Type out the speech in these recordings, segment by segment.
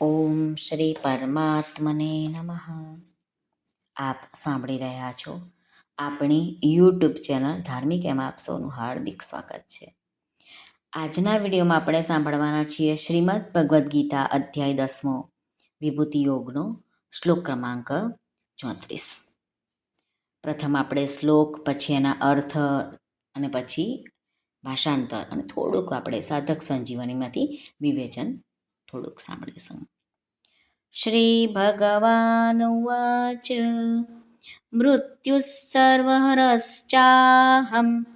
ઓમ શ્રી પરમાત્મને નમઃ. આપ સાંભળી રહ્યા છો આપણી યુટ્યુબ ચેનલ ધાર્મિક એમાં આપ સૌનું હાર્દિક સ્વાગત છે. આજના વિડીયોમાં આપણે સાંભળવાના છીએ શ્રીમદ ભગવદ્ ગીતા અધ્યાય દસમો વિભૂતિ યોગનો શ્લોક ક્રમાંક ચોત્રીસ. પ્રથમ આપણે શ્લોક, પછી એના અર્થ અને પછી ભાષાંતર અને થોડુંક આપણે સાધક સંજીવનીમાંથી વિવેચન થોડુંક સાંભળીશું શ્રી ભગવાન ઉવાચ મૃત્યુસર્વહરશ્ચાહમ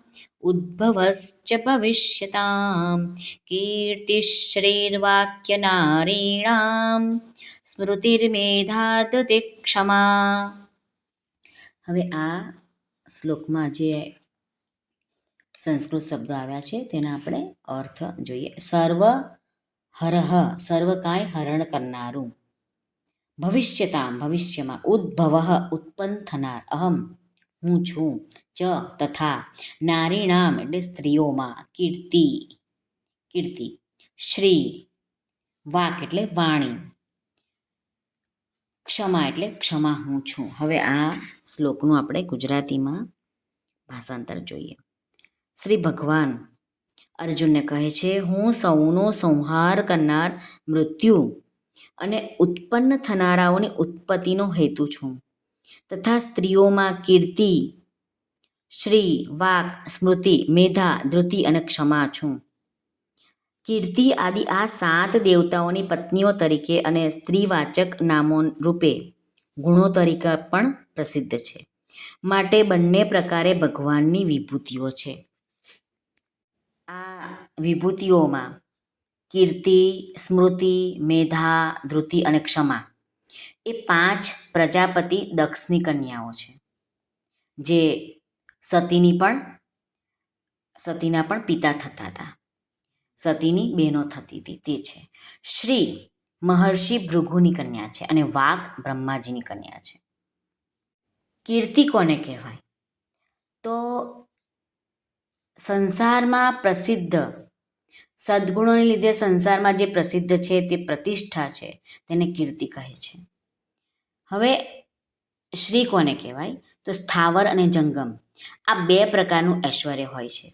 ઉદ્ભવશ્ચ ભવિષ્યતામ, કીર્તિશ્રીર્વાક્યનારીણામ સ્મૃતિર્મેધા ધૃતિ ક્ષમા હવે આ શ્લોકમાં જે સંસ્કૃત શબ્દો આવ્યા છે, તેના આપણે અર્થ જોઈએ. સર્વ હરહ સર્વ કાંઈ હરણ કરનારું. ભવિષ્યતામ ભવિષ્યમાં ઉદ્ભવ ઉત્પન્ન થનાર. અહમ, હું છું, ચ, તથા નારીણામ એટલે સ્ત્રીઓમાં. કીર્તિ કીર્તિ, શ્રી, વાક એટલે વાણી. ક્ષમા એટલે ક્ષમા, હું છું. હવે આ શ્લોકનું આપણે ગુજરાતીમાં ભાષાંતર જોઈએ. શ્રી ભગવાન અર્જુનને કહે છે, હું સૌનો સંહાર કરનાર મૃત્યુ અને ઉત્પન્ન થનારાઓની ઉત્પત્તિનો હેતુ છું. તથા સ્ત્રીઓમાં કીર્તિ, શ્રી, વાક, સ્મૃતિ, મેધા, ધૃતિ અને ક્ષમા છું. કીર્તિ આદિ આ સાત દેવતાઓની પત્નીઓ તરીકે અને સ્ત્રીવાચક નામો રૂપે ગુણો તરીકે પણ પ્રસિદ્ધ છે. માટે બંને પ્રકારે ભગવાનની વિભૂતિઓ છે. આ વિભૂતિઓમાં કીર્તિ, સ્મૃતિ, મેધા ધૃતિ અને ક્ષમા એ પાંચ પ્રજાપતિ દક્ષની કન્યાઓ છે. જે સતીની પણ, સતીના પણ પિતા થતા હતા. સતીની બહેનો થતી હતી, તે છે. શ્રી મહર્ષિ ભૃગુની કન્યા છે અને વાઘ બ્રહ્માજીની કન્યા છે. કીર્તિ કોને કહેવાય? તો સંસારમાં પ્રસિદ્ધ. સદ્ગુણોને લીધે સંસારમાં જે પ્રસિદ્ધ છે તે પ્રતિષ્ઠા છે, તેને કીર્તિ કહે છે. હવે શ્રી કોને કહેવાય? તો સ્થાવર અને જંગમ. આ બે પ્રકારનું ઐશ્વર્ય હોય છે.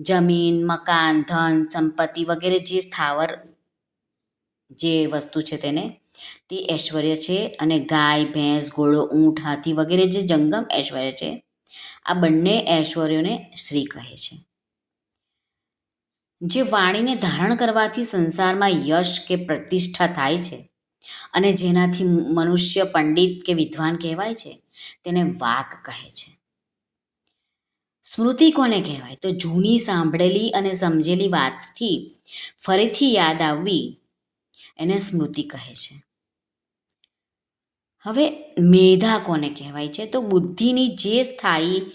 જમીન, મકાન, ધન, સંપત્તિ વગેરે જે સ્થાવર જે વસ્તુ છે તેને, તે ઐશ્વર્ય છે અને ગાય, ભેંસ, ઘોડો, ઊંટ, હાથી વગેરે જે જંગમ ઐશ્વર્ય છે આ બંને ઐશ્વર્યોને શ્રી કહે છે. જે વાણીને ધારણ કરવાથી સંસારમાં યશ કે પ્રતિષ્ઠા થાય છે અને જેનાથી મનુષ્ય પંડિત કે વિદ્વાન કહેવાય છે, તેને વાક કહે છે. સ્મૃતિ કોને કહેવાય? તો જૂની સાંભળેલી અને સમજેલી વાતથી ફરીથી યાદ આવવી એને સ્મૃતિ કહે છે. હવે મેધા કોને કહેવાય છે? તો બુદ્ધિની જે સ્થાયી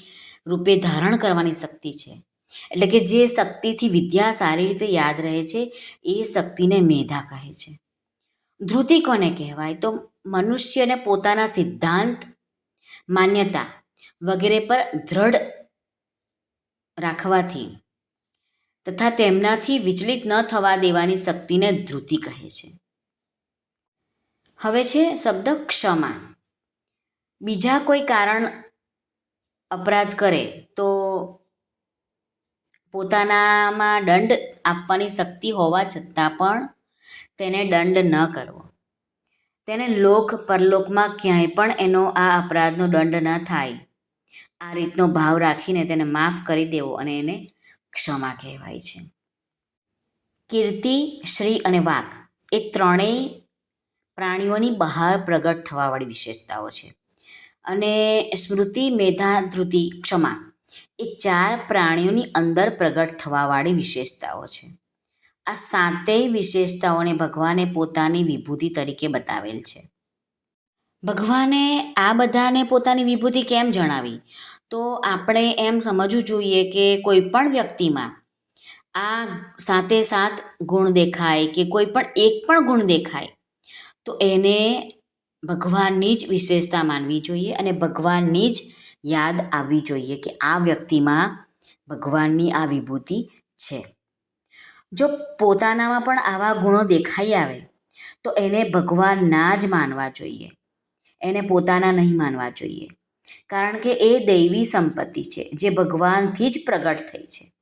રૂપે ધારણ કરવાની શક્તિ છે. એટલે કે જે શક્તિથી વિદ્યા સારી રીતે યાદ રહે છે, એ શક્તિને મેધા કહે છે. ધૃતિ કોને કહેવાય? તો મનુષ્યને પોતાના સિદ્ધાંત, માન્યતા વગેરે પર દ્રઢ રાખવાથી તથા તેમનાથી વિચલિત ન થવા દેવાની શક્તિને ધૃતિ કહે છે. હવે છે શબ્દ ક્ષમા. બીજા કોઈ કારણ અપરાધ કરે તો પોતાનામાં દંડ આપવાની શક્તિ હોવા છતાં પણ તેને દંડ ન કરવો. તેને લોક પરલોકમાં ક્યાંય પણ એનો આ અપરાધનો દંડ ન થાય. આ રીતનો ભાવ રાખીને તેને માફ કરી દેવો અને એને ક્ષમા કહેવાય છે. કીર્તિ, શ્રી અને વાક એ ત્રણેય પ્રાણીઓની બહાર પ્રગટ થવાવાળી વિશેષતાઓ છે. અને સ્મૃતિ, મેધા ધૃતિ ક્ષમા એ ચાર પ્રાણીઓની અંદર પ્રગટ થવાવાળી વિશેષતાઓ છે. આ સાતેય વિશેષતાઓને ભગવાને પોતાની વિભૂતિ તરીકે બતાવેલ છે. ભગવાને આ બધાને પોતાની વિભૂતિ કેમ જણાવી? તો આપણે એમ સમજવું જોઈએ કે કોઈ પણ વ્યક્તિમાં આ સાતે સાત ગુણ દેખાય કે કોઈ પણ એક પણ ગુણ દેખાય તો એને ભગવાનની જ વિશેષતા માનવી જોઈએ અને ભગવાનની જ યાદ આવવી જોઈએ કે આ વ્યક્તિમાં ભગવાનની આ વિભૂતિ છે. જો પોતાનામાં પણ આવા ગુણો દેખાઈ આવે, તો એને ભગવાનના જ માનવા જોઈએ. એને પોતાના નહીં માનવા જોઈએ. કારણ કે એ દૈવી સંપત્તિ છે, જે ભગવાનથી જ પ્રગટ થઈ છે.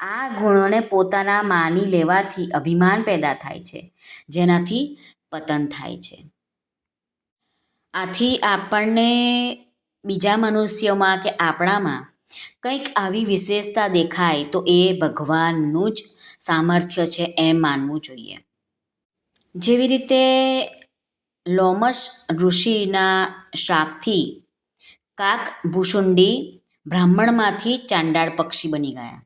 આ ગુણોને પોતાના માની લેવાથી અભિમાન પેદા થાય છે. જેનાથી પતન થાય છે. આથી આપણને બીજા મનુષ્યોમાં કે આપણામાં કંઈક આવી વિશેષતા દેખાય તો એ ભગવાનનું જ સામર્થ્ય છે એમ માનવું જોઈએ. જેવી રીતે લોમસ ઋષિના શ્રાપથી કાક ભૂસુંડી બ્રાહ્મણમાંથી ચાંડાળ પક્ષી બની ગયા.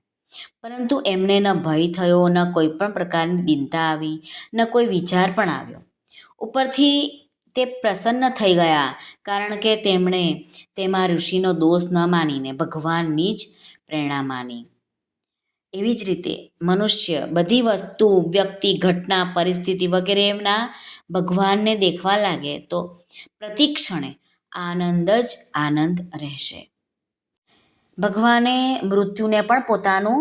પરંતુ એમને ન ભય થયો, ન કોઈ પણ પ્રકારની દિનતા આવી, ન કોઈ વિચાર પણ આવ્યો. ઉપરથી તે પ્રસન્ન થઈ ગયા, કારણ કે તેમણે તેમાં ઋષિનો દોષ ન માનીને ભગવાનની જ પ્રેરણા માની. એવી જ રીતે મનુષ્ય બધી વસ્તુ, વ્યક્તિ, ઘટના, પરિસ્થિતિ વગેરે એમના ભગવાનને દેખવા લાગે તો પ્રતિક્ષણે આનંદ જ આનંદ રહેશે. ભગવાને મૃત્યુને પણ પોતાનું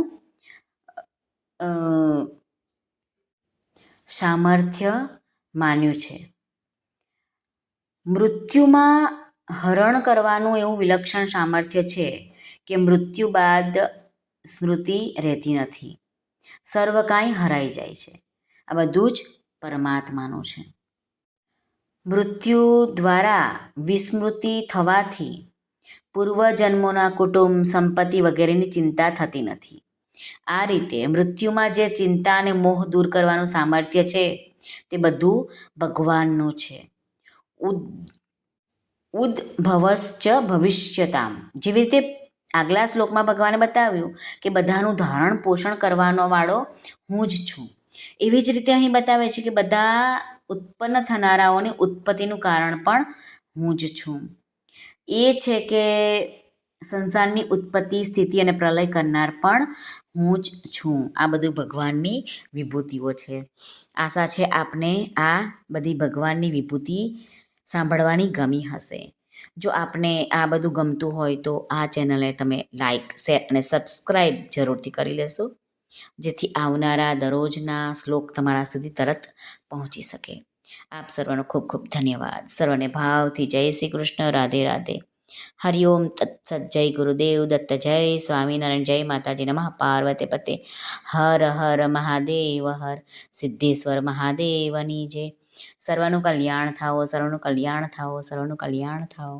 સામર્થ્ય માન્યું છે. મૃત્યુમાં હરણ કરવાનું એવું વિલક્ષણ સામર્થ્ય છે કે મૃત્યુ બાદ સ્મૃતિ રહેતી નથી. સર્વ કાંઈ હરાઈ જાય છે. આ બધું જ પરમાત્માનું છે. મૃત્યુ દ્વારા વિસ્મૃતિ થવાથી પૂર્વજન્મોના કુટુંબ, સંપત્તિ વગેરેની ચિંતા થતી નથી. આ રીતે મૃત્યુમાં જે ચિંતા અને મોહ દૂર કરવાનું સામર્થ્ય છે તે બધું ભગવાનનું છે. ઉદ, ઉદ્ભવશ્ચ ભવિષ્યતામ. જેવી રીતે આગલા શ્લોકમાં ભગવાને બતાવ્યું કે બધાનું ધારણ પોષણ કરવાનો વાળો હું જ છું. એવી જ રીતે અહીં બતાવે છે કે બધા ઉત્પન્ન થનારાઓની ઉત્પત્તિનું કારણ પણ હું જ છું. એ છે કે સંસારની ઉત્પત્તિ, સ્થિતિ અને પ્રલય કરનાર પણ હું જ છું. આ બધું ભગવાનની વિભૂતિઓ છે. આશા છે આપને આ બધી ભગવાનની વિભૂતિ સાંભળવાની ગમી હશે. જો આપને આ બધું ગમતું હોય તો આ ચેનલને તમે લાઈક, શેર અને સબસ્ક્રાઈબ જરૂરથી કરી લેશો, જેથી આવનારા દરરોજના શ્લોક તમારા સુધી તરત પહોંચી શકે. આપ સર્વનો ખૂબ ખૂબ ધન્યવાદ. સર્વને ભાવથી જય શ્રી કૃષ્ણ. રાધે રાધે. હરિઓમ તત્સત જય ગુરુદેવ દત્ત જય સ્વામિનારાયણ જય માતાજી નમઃ પાર્વતી પતે હર હર મહાદેવ હર સિદ્ધેશ્વર મહાદેવની જય સર્વનું કલ્યાણ થાઓ સર્વનું કલ્યાણ થાઓ સર્વનું કલ્યાણ થાઓ